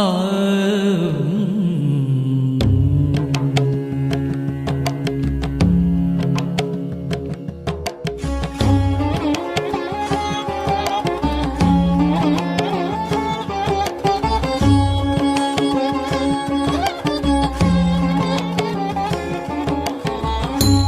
Oh.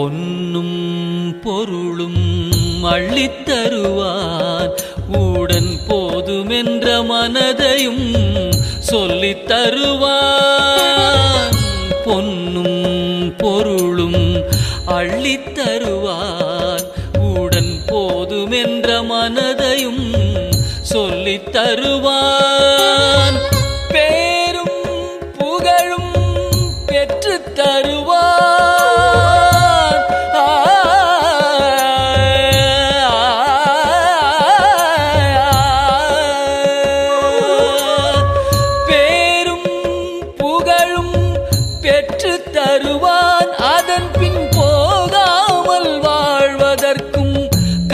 பொன்னும் பொருளும் அள்ளித்தருவார். உடன் போதுமென்ற மனதையும் சொல்லித் தருவார். பொன்னும் பொருளும் அள்ளித்தருவார். உடன் போதுமென்ற மனதையும் சொல்லித் தருவான்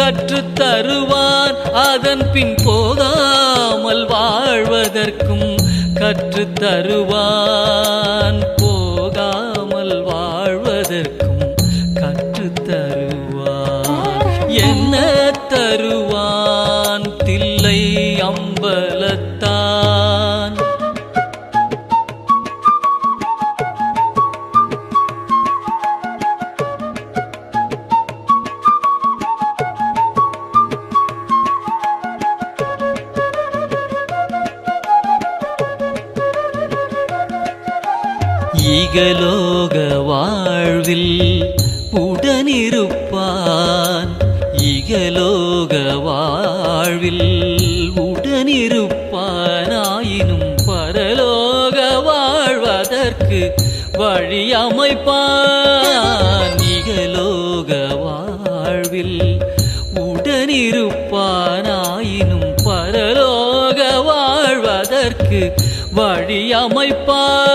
கற்றுத் தருவான் அதன் பின் போகாமல் வாழ்வதற்கும் கற்றுத் தருவான். போகாமல் வாழ்வதற்கும் கற்றுத் தருவான். என்ன தருவான்? தில்லை அம்பலத்தான் ஈகலோக வாழ்வில் உடனிருப்பான். இகலோக வாழ்வில் உடனிருப்பானாயினும் பரலோக வாழ்வதற்கு வழியமைப்பான். இகலோக வாழ்வில் உடனிருப்பானாயினும் பரலோக வாழ்வதற்கு வழியமைப்பான்.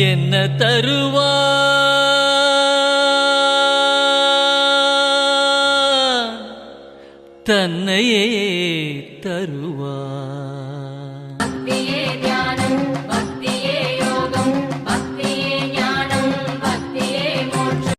என்ன தருவா? தன்னையே தருவா.